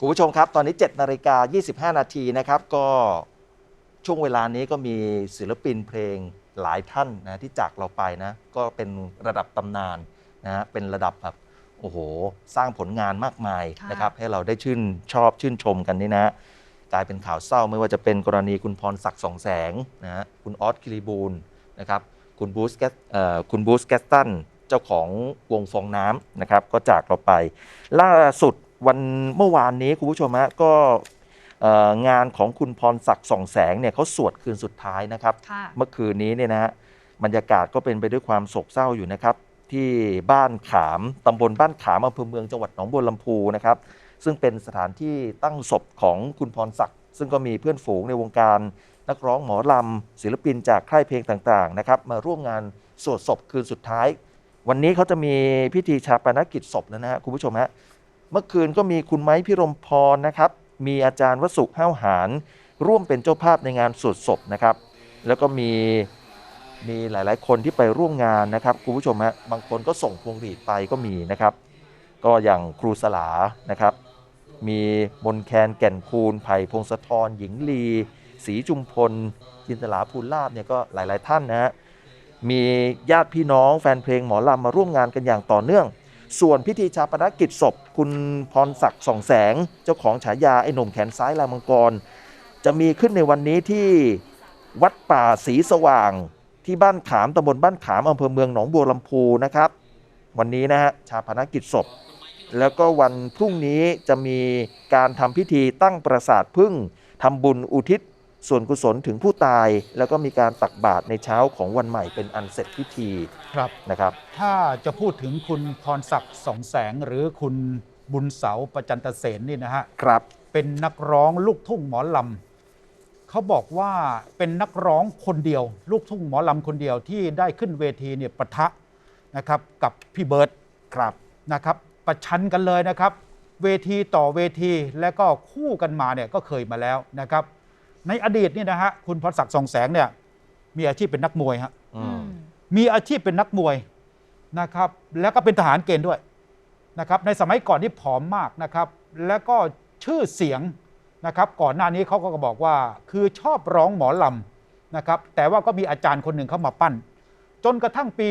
คุณผู้ชมครับ ตอนนี้7นาฬิกา25 นาทีนะครับ ก็ช่วงเวลานี้ก็มีศิลปินเพลงหลายท่านนะที่จากเราไปนะ ก็เป็นระดับตำนานนะฮะเป็นระดับแบบโอ้โห สร้างผลงานมากมายนะครับ ให้เราได้ชื่นชอบชื่นชมกันนี่นะ กลายเป็นข่าวเศร้าไม่ว่าจะเป็นกรณีคุณพรศักดิ์สองแสงนะฮะคุณออสคิริบูลนะครับ คุณบูสแกตคุณบูสแกตตันเจ้าของวงฟองน้ำนะครับ ก็จากเราไป ล่าสุด วันเมื่อวานนี้คุณผู้ชมฮะก็เอ่องานของคุณพรศักดิ์สองแสงเนี่ยเขาสวดคืนสุดท้ายนะครับค่ะเมื่อคืนนี้เนี่ยนะฮะบรรยากาศก็เป็นไปด้วยความโศกเศร้าอยู่นะครับ ที่บ้านขามตำบลบ้านขามอำเภอเมืองจังหวัดหนองบัวลำพูนะครับ ซึ่งเป็นสถานที่ตั้งศพของคุณพรศักดิ์ซึ่งก็มีเพื่อนฝูงในวงการนักร้องหมอลำศิลปินจากค่ายเพลงต่างๆนะครับมาร่วมงานสวดศพคืนสุดท้าย วันนี้เขาจะมีพิธีชาปนกิจศพแล้วนะฮะคุณผู้ชมฮะ เมื่อคืนก็มีคุณไม้พิรมพรนะครับ มีอาจารย์วสุห้าวหาร ร่วมเป็นเจ้าภาพในงานสวดศพนะครับ แล้วก็มีมีหลาย ๆ คนที่ไปร่วมงานนะครับคุณผู้ชมฮะบางคนก็ส่งพวงหรีดไปก็มีนะครับ ก็อย่างครูสลานะครับ มีมนแคนแก่นคูณไผ่พงศธรหญิงลีศรีจุมพลจินตลาภูลลาบเนี่ยก็หลาย ๆ ท่านนะฮะมีญาติพี่น้องแฟนเพลงหมอลำมาร่วมงานกันอย่างต่อเนื่อง ส่วนพิธีชาปนกิจศพ คุณพรศักดิ์ส่องแสง เจ้าของฉายาไอ้หนุ่มแขนซ้ายลามังกร จะมีขึ้นในวันนี้ที่วัดป่าศรีสว่าง ที่บ้านขามตำบลบ้านขามอำเภอเมืองหนองบัวลำพูนะครับ วันนี้นะฮะชาปนกิจศพ แล้วก็วันพรุ่งนี้จะมีการทำพิธีตั้งปราสาทพึ่งทำบุญอุทิศ ส่วนกุศลถึงผู้ตายแล้วก็มีการตักบาตรในเช้าของวันใหม่เป็นอันเสร็จพิธีครับนะครับ ถ้าจะพูดถึงคุณพรศักดิ์สองแสงหรือคุณบุญเสาประจันตเสนนี่นะฮะครับ เป็นนักร้องลูกทุ่งหมอลำเขาบอกว่าเป็นนักร้องคนเดียว ลูกทุ่งหมอลำคนเดียวที่ได้ขึ้นเวทีเนี่ยปะทะนะครับกับพี่เบิร์ตครับนะครับประชันกันเลยนะครับ เวทีต่อเวทีและก็คู่กันมาเนี่ยก็เคยมาแล้วนะครับ ในอดีตนี่นะฮะคุณพรศักดิ์สองแสงเนี่ยมีอาชีพเป็นนักมวยฮะอืมมีอาชีพเป็นนักมวยนะครับ แล้วก็เป็นทหารเกณฑ์ด้วยนะครับ ในสมัยก่อนที่ผอมมากนะครับ แล้วก็ชื่อเสียงนะครับ ก่อนหน้านี้เขาก็บอกว่าคือชอบร้องหมอลำนะครับ แต่ว่าก็มีอาจารย์คนหนึ่งเข้ามาปั้น จนกระทั่งปี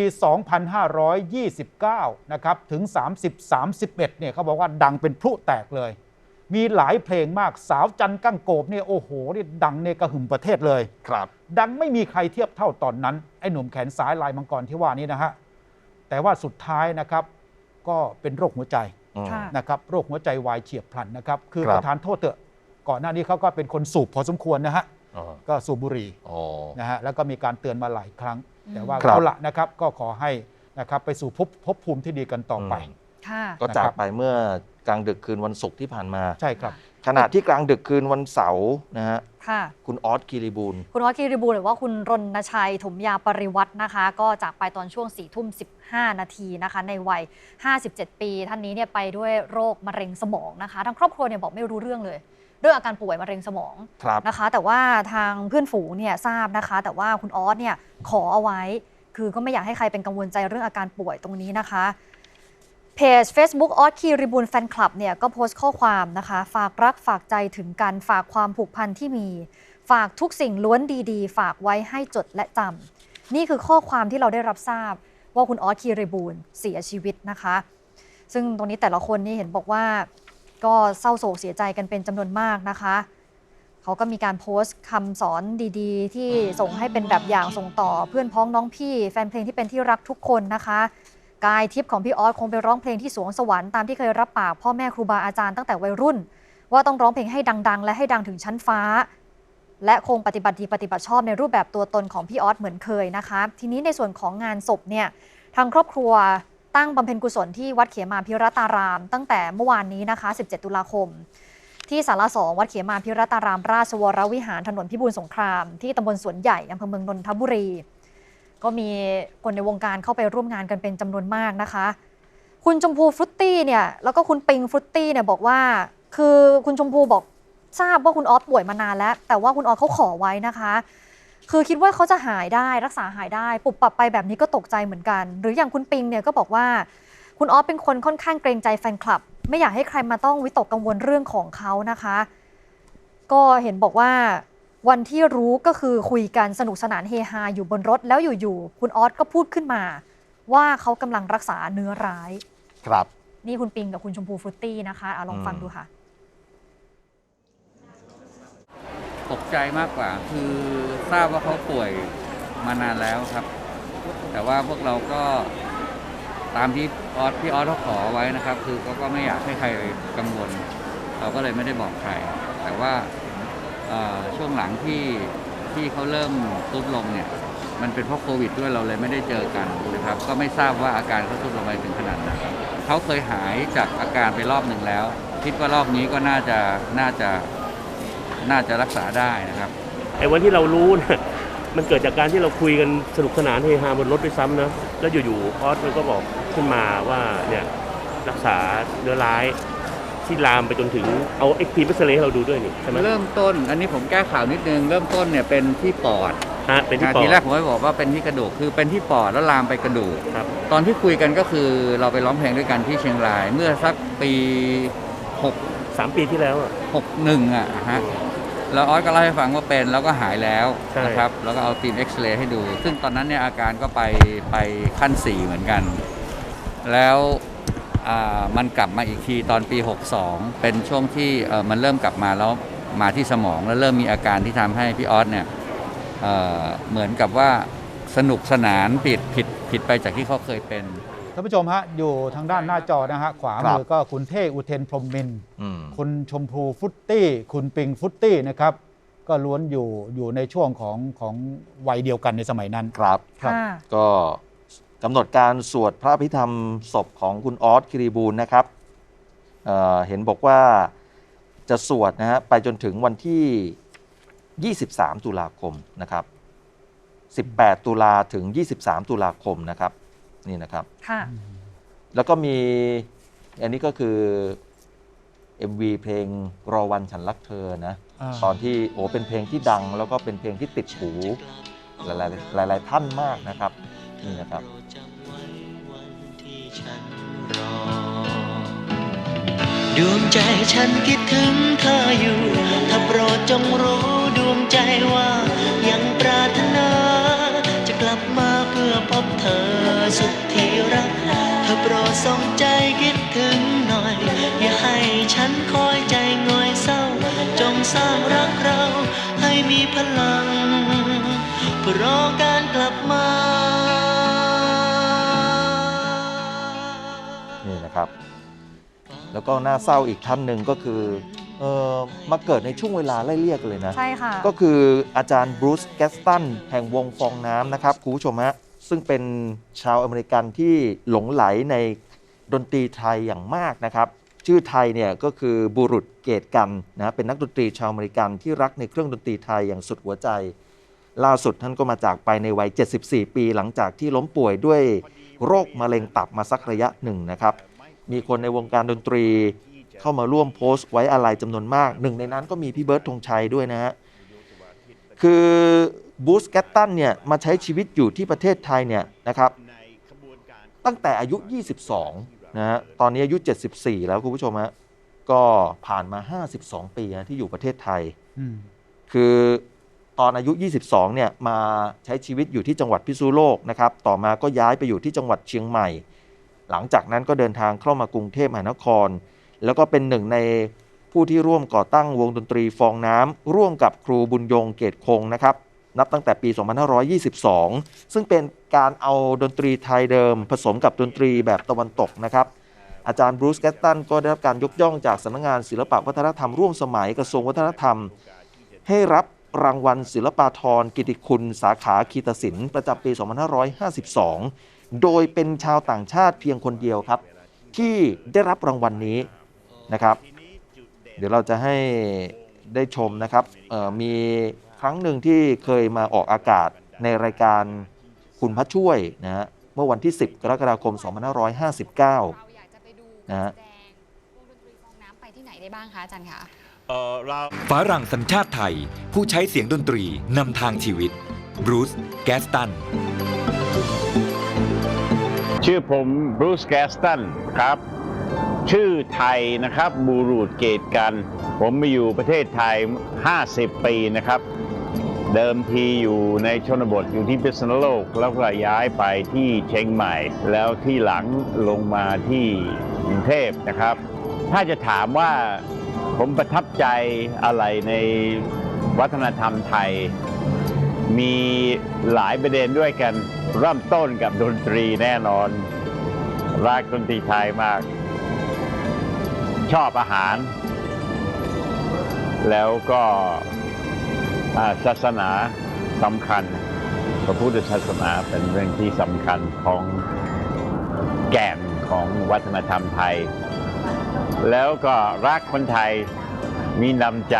2529 นะครับ ถึง 30 31 เนี่ยเขาบอกว่าดังเป็นพลุแตกเลย มีหลายเพลงมากสาวจันกั้งโกบเนี่ยโอ้โหนี่ดังเนี่ยกระหึ่มประเทศเลย ครับ ดังไม่มีใครเทียบเท่าตอนนั้น ไอ้หนุ่มแขนซ้ายลายมังกรที่ว่านี้นะฮะแต่ว่าสุดท้ายนะครับ ก็เป็นโรคหัวใจอืมค่ะ นะครับโรคหัวใจวายเฉียบพลันนะครับ คือครับ ประธานโทษเถอะก่อนหน้านี้เขาก็เป็นคนสูบพอสมควรนะฮะอ๋อก็สูบบุหรี่ อ๋อ นะฮะแล้วก็มีการเตือนมาหลายครั้งแต่ว่าครับ เอาละนะครับก็ขอให้นะครับไปสู่ภพภพภูมิที่ดีกันต่อไปอืมค่ะ ก็จากไปเมื่อ กลางดึกคืนวันศุกร์ที่ผ่านมา ใช่ครับ ขณะที่กลางดึกคืนวันเสาร์นะฮะค่ะ คุณออสคิริบูลคุณวัดคิริบูลหรือว่าคุณรณชัยถมยาปริวัฒน์นะคะ ก็จากไปตอนช่วง4ี่ทุ่ม15 นาทีนะคะ ในวัย 57 ปี ท่านนี้เนี่ยไปด้วยโรคมะเร็งสมองนะคะทางครอบครัวเนี่ยบอกไม่รู้เรื่องเลยเรื่องอาการป่วยมะเร็งสมองครับนะคะ แต่ว่าทางเพื่อนฝูงเนี่ยทราบนะคะ แต่ว่าคุณออสเนี่ยขอเอาไว้ คือก็ไม่อยากให้ใครเป็นกังวลใจเรื่องอาการป่วยตรงนี้นะคะ เพจ Facebook ออสคีริบูลแฟนคลับเนี่ยก็โพสต์ข้อความนะคะ ฝากรักฝากใจถึงกันฝากความผูกพันที่มี ฝากทุกสิ่งล้วนดีๆ ฝากไว้ให้จดและจำนี่คือข้อความที่เราได้รับทราบว่าคุณออสคีริบูลเสียชีวิตนะคะ ซึ่งตรงนี้แต่ละคนนี่เห็นบอกว่าก็เศร้าโศกเสียใจกันเป็นจำนวนมากนะคะเขาก็มีการโพสต์คำสอนดีๆ ที่ส่งให้เป็นแบบอย่างส่งต่อเพื่อนพ้องน้องพี่ แฟนเพลงที่เป็นที่รักทุกคนนะคะ กายทิพย์ของพี่ออสคงไปร้องเพลงที่สวงสวรรค์ตามที่เคยรับปากพ่อแม่ครูบาอาจารย์ตั้งแต่วัยรุ่น ว่าต้องร้องเพลงให้ดัง ๆ และให้ดังถึงชั้นฟ้า และคงปฏิบัติดีปฏิบัติชอบในรูปแบบตัวตนของพี่ออสเหมือนเคยนะคะ ทีนี้ในส่วนของงานศพเนี่ยทางครอบครัวตั้งบำเพ็ญกุศลที่วัดเขมาพิรัตาราม ตั้งแต่เมื่อวานนี้นะคะ 17 ตุลาคม ที่สาราสองวัดเขมาพิรัตาราม ราชวรวิหารถนนพิบูลสงคราม ที่ตำบลสวนใหญ่อำเภอเมืองนนทบุรี ก็มีคนในวงการเข้าไปร่วมงานกันเป็นจำนวนมากนะคะ คุณชมพูฟรุตตี้เนี่ยแล้วก็คุณปิงฟรุตตี้เนี่ยบอกว่า คือคุณชมพูบอกทราบว่าคุณออสป่วยมานานแล้ว แต่ว่าคุณออสเขาขอไว้นะคะ คือคิดว่าเขาจะหายได้รักษาหายได้ปุบปับไปแบบนี้ก็ตกใจเหมือนกัน หรืออย่างคุณปิงเนี่ยก็บอกว่า คุณออสเป็นคนค่อนข้างเกรงใจแฟนคลับ ไม่อยากให้ใครมาต้องวิตกกังวลเรื่องของเขานะคะ ก็เห็นบอกว่า วันที่รู้ก็คือคุยกันสนุกสนานเฮฮาอยู่บนรถแล้วอยู่ๆคุณออสก็พูดขึ้นมา ว่าเขากำลังรักษาเนื้อร้าย ครับ นี่คุณปิงกับคุณชมพูฟรุตตี้นะคะอะลองฟังอืมดูค่ะ ตกใจมากกว่า คือทราบว่าเขาป่วยมานานแล้วครับ แต่ว่าพวกเราก็ตามที่ออสพี่ออสเขาขอไว้นะครับ คือเขาก็ไม่อยากให้ใครกังวล เราก็เลยไม่ได้บอกใคร แต่ว่าเอ่อ ช่วงหลังที่ที่เขาเริ่มทุดลงเนี่ยมันเป็นเพราะโควิดด้วยเราเลยไม่ได้เจอกันนะครับก็ไม่ทราบว่าอาการเขาทุดลงไปถึงขนาดไหนเขาเคยหายจากอาการไปรอบหนึ่งแล้ว คิดว่ารอบนี้ก็น่าจะน่าจะน่าจะรักษาได้นะครับไอ้วันที่เรารู้นะมันเกิดจากการที่เราคุยกันสนุกสนานเฮฮาบนรถด้วยซ้ำนะแล้วอยู่ๆออสมันก็บอกขึ้นมาว่าเนี่ยรักษาเนื้อร้าย ที่ลามไปจนถึงเอาเอ็กพีเอ็กซเรย์ให้เราดูด้วยนี่ใช่ไหมเริ่มต้น อันนี้ผมแก้ข่าวนิดนึง เริ่มต้นเนี่ยเป็นที่ปอดฮะเป็นที่นะปอทีดแรกผมก็บอกว่าเป็นที่กระดูกคือเป็นที่ปอดแล้วลามไปกระดูกครับตอนที่คุยกันก็คือเราไปร้องเพลงด้วยกันที่เชียงราย เมื่อสักปี6 สามปีที่แล้วอะ 61อะฮะแล้วออสก็เล่าให้ฟังว่าเป็นแล้วก็หายแล้วใช่ นะครับแล้วก็เอาทีมเอ็กซเรย์ให้ดู ซึ่งตอนนั้นเนี่ยอาการก็ไปไปขั้น 4 เหมือนกัน แล้วอ่า มันกลับมาอีกทีตอนปี 62 เป็นช่วงที่เอ่อมันเริ่มกลับมาแล้วมาที่สมองแล้วเริ่มมีอาการที่ทำให้พี่ออสเนี่ยเอ่อเหมือนกับว่าสนุกสนานผิดผิดผิดไปจากที่เขาเคยเป็นท่านผู้ชมฮะอยู่ทางด้านหน้าจอนะฮะขวาครับมือก็คุณเท่อุเทนพรหมมินทร์อืมคุณชมพูฟุตตี้ คุณปิงฟุตตี้นะครับ ก็ล้วนอยู่อยู่ในช่วงของของวัยเดียวกันในสมัยนั้นครับครับค่ะก็ กำหนดการสวดพระพิธรรมศพของคุณออสคิริบูลนะครับเอ่อเห็นบอกว่าจะสวดนะฮะไปจนถึงวันที่ 23 ตุลาคมนะครับ 18 ตุลาถึง 23 ตุลาคมนะครับนี่นะครับค่ะแล้วก็มีอันนี้ก็คือ MV เพลงรอวันฉันรักเธอนะอ่าตอนที่โอ้เป็นเพลงที่ดัง แล้วก็เป็นเพลงที่ติดหูหลายๆหลาย ๆ ท่านมากนะครับ นี่นะครับดวงใจฉันคิดถึงเธออยู่ ถ้าโปรดจงรู้ดวงใจว่ายังปรารถนา จะกลับมาเพื่อพบเธอสุดที่รักเธอโปรดส่งใจคิดถึงหน่อย อย่าให้ฉันคอยใจงอยเศร้า จงสร้างรักเราให้มีพลังเพรอการกลับมา นี่นะครับ แล้วก็น่าเศร้าอีกท่านหนึ่งก็คือเออมาเกิดในช่วงเวลาไล่เรียกกันเลยนะ ใช่ค่ะ ก็คืออาจารย์บรูซแกสตันแห่งวงฟองน้ำนะครับคุณผู้ชมฮะซึ่งเป็นชาวอเมริกันที่หลงไหลในดนตรีไทยอย่างมากนะครับ ชื่อไทยเนี่ยก็คือบุรุษเกตกันนะเป็นนักดนตรีชาวอเมริกันที่รักในเครื่องดนตรีไทยอย่างสุดหัวใจ ล่าสุดท่านก็มาจากไปในวัย 74 ปีหลังจากที่ล้มป่วยด้วยโรคมะเร็งตับมาสักระยะหนึ่งนะครับ มีคนในวงการดนตรี เข้ามาร่วมโพสต์ไว้อาลัยจำนวนมาก หนึ่งในนั้นก็มีพี่เบิร์ดธงชัยด้วยนะฮะ คือบูสแกตตันเนี่ยมาใช้ชีวิตอยู่ที่ประเทศไทยเนี่ยนะครับ ตั้งแต่อายุ 22 นะฮะ ตอนนี้อายุ 74 แล้วคุณผู้ชมฮะ ก็ผ่านมา 52 ปีนะที่อยู่ประเทศไทยอืมคือตอนอายุ 22 เนี่ยมาใช้ชีวิตอยู่ที่จังหวัดพิษณุโลกนะครับ ต่อมาก็ย้ายไปอยู่ที่จังหวัดเชียงใหม่ หลังจากนั้นก็เดินทางเข้ามากรุงเทพมหานคร แล้วก็เป็นหนึ่งในผู้ที่ร่วมก่อตั้งวงดนตรีฟองน้ำร่วมกับครูบุญยงเกตคงนะครับนับตั้งแต่ปี 2522 ซึ่งเป็นการเอาดนตรีไทยเดิม ผสมกับดนตรีแบบตะวันตกนะครับอาจารย์บรูซแกตตันก็ได้รับการยกย่องจากสำนักงานศิลปวัฒนธรรมร่วมสมัยกระทรวงวัฒนธรรม ให้รับรางวัลศิลปาธรกิติคุณสาขาคีตศิลป์ประจำปี 2552 โดยเป็นชาวต่างชาติเพียงคนเดียวครับ ที่ได้รับรางวัลนนี้นะครับ เดี๋ยวเราจะให้ได้ชมนะครับเอ่อมีครั้งหนึ่งที่เคยมาออกอากาศในรายการคุณพระช่วยนะฮะเมื่อวันที่ 10 กรกฎาคม 2559เราอยากจะไปดูนะฮะการแสดงวงดนตรีฟองน้ำไปที่ไหนได้บ้างคะอาจารย์คะฝรั่งสัญชาติไทย ผู้ใช้เสียงดนตรีนำทางชีวิตบรูซแกสตัน ชื่อผมบรูซแกสตันครับ ชื่อไทยนะครับบูรูดเกตกัน ผมมาอยู่ประเทศไทย 50 ปีนะครับ เดิมทีอยู่ในชนบทอยู่ที่พิษณุโลก แล้วก็ย้ายไปที่เชียงใหม่ แล้วที่หลังลงมาที่กรุงเทพนะครับ ถ้าจะถามว่าผมประทับใจอะไรในวัฒนธรรมไทย มีหลายประเด็นด้วยกันเริ่มต้นกับดนตรีแน่นอน รักดนตรีไทยมาก ชอบอาหาร แล้วก็ศาสนาสำคัญ พระพุทธศาสนาเป็นเรื่องที่สำคัญของแก่นของวัฒนธรรมไทย แล้วก็รักคนไทยมีนำใจ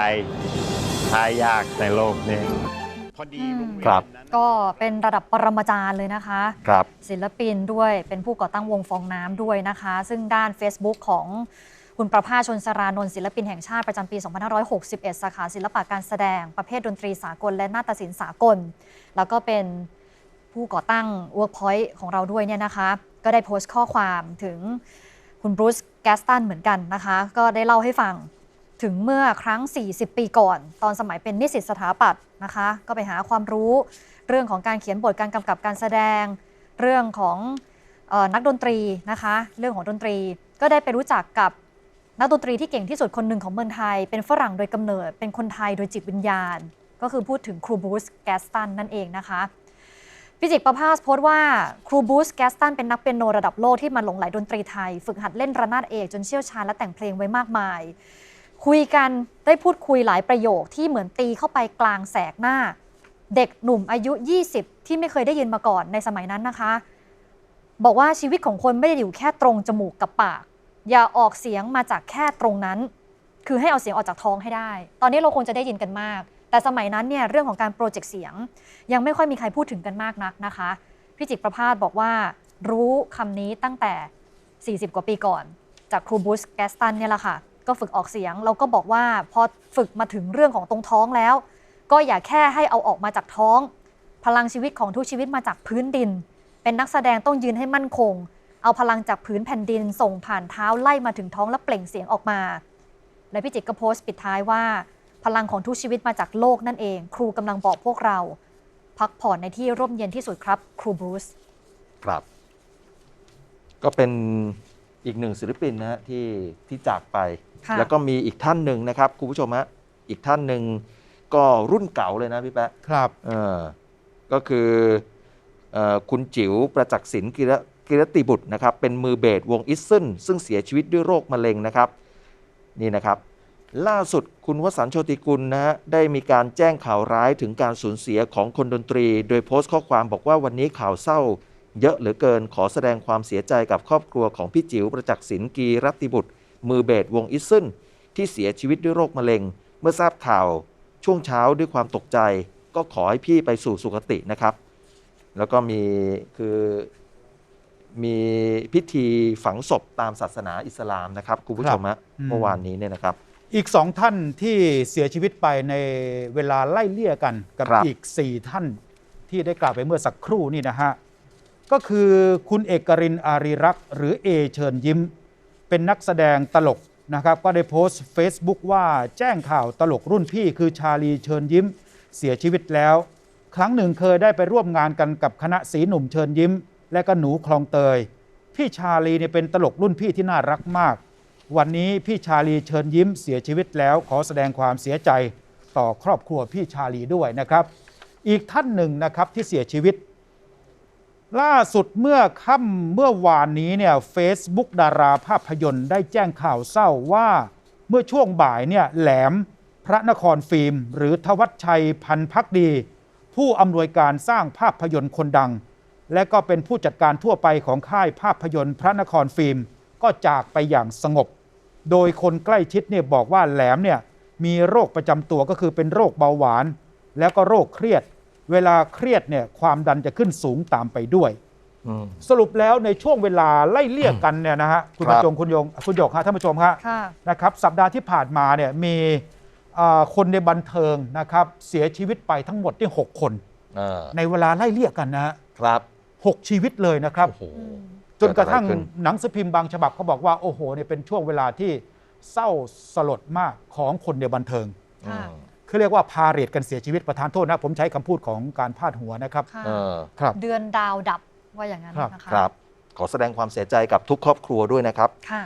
หายากในโลกนี้ พอดีโงเยนครับ นั้นก็เป็นระดับปรมาจารย์เลยนะคะ ครับ ศิลปินด้วยเป็นผู้ก่อตั้งวงฟองน้ำด้วยนะคะ ซึ่งด้าน Facebook ของคุณประภาสชนสรานนท์ศิลปินแห่งชาติประจำปี 2561 สาขาศิลปะการแสดงประเภทดนตรีสากล และนาฏศิลป์สากล แล้วก็เป็นผู้ก่อตั้ง Workpoint ของเราด้วยเนี่ยนะคะ ก็ได้โพสต์ข้อความถึงคุณบรูซแกสตันเหมือนกันนะคะ ก็ได้เล่าให้ฟัง ถึงเมื่อครั้ง 40 ปีก่อน ตอนสมัยเป็นนิสิตสถาปัตย์นะคะ ก็ไปหาความรู้เรื่องของการเขียนบทการกำกับการแสดง เรื่องของออนักดนตรีนะคะ เรื่องของดนตรีก็ได้ไปรู้จักกับนักดนตรีที่เก่งที่สุดคนหนึ่งของเมืองไทย เป็นฝรั่งโดยกำเนิด เป็นคนไทยโดยจิตวิญญาณ ก็คือพูดถึงครูบูสแกสตันนั่นเองนะคะพิจิกประภาสโพสต์ว่าครูบูสแกสตันเป็นนักเปียโนระดับโลกที่มาหลงไหลดนตรีไทย ฝึกหัดเล่นระนาดเอกจนเชี่ยวชาญและแต่งเพลงไว้มากมาย คุยกันได้พูดคุยหลายประโยคที่เหมือนตีเข้าไปกลางแสกหน้า เด็กหนุ่มอายุ 20 ที่ไม่เคยได้ยินมาก่อนในสมัยนั้นนะคะ บอกว่าชีวิตของคนไม่ได้อยู่แค่ตรงจมูกกับปาก อย่าออกเสียงมาจากแค่ตรงนั้น คือให้เอาเสียงออกจากท้องให้ได้ ตอนนี้เราคงจะได้ยินกันมาก แต่สมัยนั้นเนี่ยเรื่องของการโปรเจกต์เสียง ยังไม่ค่อยมีใครพูดถึงกันมากนักนะคะพี่จิกประพาสบอกว่ารู้คำนี้ตั้งแต่ 40 กว่าปีก่อน จากครูบูสแกสตันเนี่ยแหละค่ะ ก็ฝึกออกเสียงแล้วก็บอกว่าพอฝึกมาถึงเรื่องของตรงท้องแล้ว ก็อย่าแค่ให้เอาออกมาจากท้อง พลังชีวิตของทุกชีวิตมาจากพื้นดิน เป็นนักแสดงต้องยืนให้มั่นคง เอาพลังจากผืนแผ่นดินส่งผ่านเท้าไล่มาถึงท้องและเปล่งเสียงออกมา และพี่จิตรก็โพสต์ปิดท้ายว่า พลังของทุกชีวิตมาจากโลกนั่นเอง ครูกำลังบอกพวกเรา พักผ่อนในที่ร่มเย็นที่สุดครับ ครูบรูซครับ ก็เป็นอีกหนึ่งศิลปินนะฮะที่ที่จากไป ค่ะแล้วก็มีอีกท่านหนึ่งนะครับคุณผู้ชมฮะอีกท่านหนึ่งก็รุ่นเก่าเลยนะพี่แป๊ะครับเออก็คือเออคุณจิ๋วประจักษ์ศิลป์กิรกิรติบุตรนะครับ เป็นมือเบสวงอิสซึนซึ่งเสียชีวิตด้วยโรคมะเร็งนะครับ นี่นะครับ ล่าสุดคุณวสันต์โชติกุลนะฮะได้มีการแจ้งข่าวร้ายถึงการสูญเสียของคนดนตรี โดยโพสต์ข้อความบอกว่าวันนี้ข่าวเศร้า เยอะเหลือเกินขอแสดงความเสียใจกับครอบครัวของพี่จิ๋วประจักษ์ศิลป์กีรัตติบุตร มือเบสวงอิสซึนที่เสียชีวิตด้วยโรคมะเร็ง เมื่อทราบข่าวช่วงเช้าด้วยความตกใจ ก็ขอให้พี่ไปสู่สุคตินะครับ แล้วก็มีคือมีพิธีฝังศพตามศาสนาอิสลามนะครับคุณผู้ชมฮะอืมเมื่อวานนี้เนี่ยนะครับ อีกสองท่านที่เสียชีวิตไปในเวลาไล่เลี่ยกันกับครับอีก4ท่านที่ได้กล่าวไปเมื่อสักครู่นี่นะฮะก็คือคุณเอกรินอารีรักษ์หรือเอเชิญยิ้ม เป็นนักแสดงตลกนะครับก็ได้โพสต์ Facebook ว่าแจ้งข่าวตลกรุ่นพี่คือชาลีเชิญยิ้ม เสียชีวิตแล้ว ครั้งหนึ่งเคยได้ไปร่วมงานกันกับคณะสีหนุ่มเชิญยิ้ม และก็หนูคลองเตย พี่ชาลีเนี่ยเป็นตลกรุ่นพี่ที่น่ารักมาก วันนี้พี่ชาลีเชิญยิ้มเสียชีวิตแล้ว ขอแสดงความเสียใจต่อครอบครัวพี่ชาลีด้วยนะครับ อีกท่านหนึ่งนะครับที่เสียชีวิต ล่าสุดเมื่อค่ำเมื่อวานนี้เนี่ยเฟซบุ๊กดาราภาพยนตร์ได้แจ้งข่าวเศร้าว่าเมื่อช่วงบ่ายเนี่ยแหลมพระนครฟิล์ม หรือทวัชชัยพันพักดี ผู้อำนวยการสร้างภาพยนตร์คนดัง และก็เป็นผู้จัดการทั่วไปของค่ายภาพยนตร์พระนครฟิล์ม ก็จากไปอย่างสงบ โดยคนใกล้ชิดเนี่ยบอกว่าแหลมเนี่ยมีโรคประจำตัวก็คือเป็นโรคเบาหวาน แล้วก็โรคเครียด เวลาเครียดเนี่ยความดันจะขึ้นสูงตามไปด้วย อืม สรุปแล้วในช่วงเวลาไล่เลี่ยกันเนี่ยนะฮะคุณครับผู้ชมคุณโยงคุณหยกฮะท่านผู้ชมฮะ ค่ะ นะครับสัปดาห์ที่ผ่านมาเนี่ยมีอ่าคนในบันเทิงนะครับเสียชีวิตไปทั้งหมดที่ 6 คน อ่าในเวลาไล่เลี่ยกันนะฮะครับหกชีวิตเลยนะครับ โอ้โหจนกระทั่งเกิดอะไรขึ้นหนังสือพิมพ์บางฉบับเขาบอกว่า โอ้โหเนี่ยเป็นช่วงเวลาที่เศร้าสลดมากของคนในบันเทิงค่ะอื มคือเรียกว่าพาเหรดกันเสียชีวิตประธานโทษนะ ผมใช้คำพูดของการพาดหัวนะครับ ค่ะเออครับ เดือนดาวดับว่าอย่างนั้นครับ นะคะครับ ขอแสดงความเสียใจกับทุกครอบครัวด้วยนะครับ ค่ะ